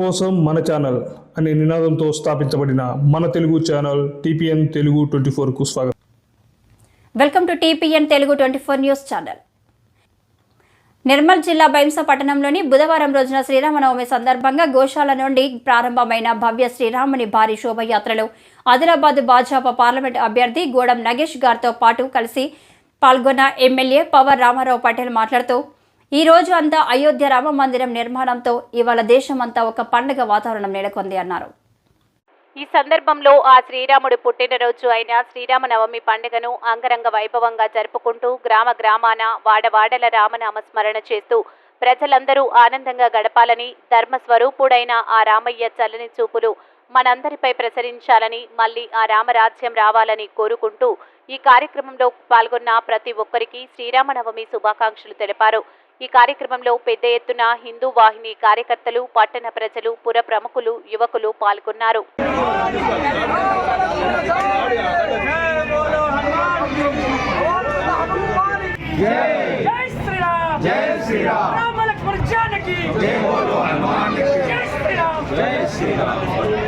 కోసం మన ఛానల్ అనే నినాదంతో స్థాపించబడిన మన Telugu channel TPN Telugu twenty ఫోర్కు స్వాగతం. Welcome to TPN Telugu twenty four news channel. Nirmal జిల్లా బైంస పట్టణంలోని బుధవారం రోజున శ్రీరామనవమి సందర్భంగా గోశాల నుండి ప్రారంభమైన భవ్య శ్రీరాముని భారీ శోభయాత్రలో ఆదిలాబాద్ భాజపా పార్లమెంట్ అభ్యర్థి గూడెం నగేష్ గారితో పాటు కలిసి పాల్గొన్న ఎమ్మెల్యే పవర్ రామారావు పటేల్ మాట్లాడుతూ ఈ రోజు అంతా అయోధ్య రామ మందిరం నిర్మాణంతో ఇవాళ దేశమంతా ఒక పండుగ వాతావరణం నెలకొంది అన్నారు. ఈ సందర్భంలో ఆ శ్రీరాముడు పుట్టినరోజు అయిన శ్రీరామనవమి పండుగను అంగరంగ వైభవంగా జరుపుకుంటూ గ్రామ గ్రామాన వాడవాడల రామనామ స్మరణ చేస్తూ ప్రజలందరూ ఆనందంగా గడపాలని ధర్మస్వరూపుడైన ఆ రామయ్య చల్లని చూపులు మనందరిపై ప్రసరించాలని మళ్ళీ ఆ రామరాజ్యం రావాలని కోరుకుంటూ ఈ కార్యక్రమంలో పాల్గొన్న ప్రతి ఒక్కరికి శ్రీరామనవమి శుభాకాంక్షలు తెలిపారు. ఈ కార్యక్రమంలో పెద్ద ఎత్తున హిందూ వాహిని కార్యకర్తలు పట్టణ ప్రజలు పుర ప్రముఖులు యువకులు పాల్గొన్నారు. జై శ్రీరామ్.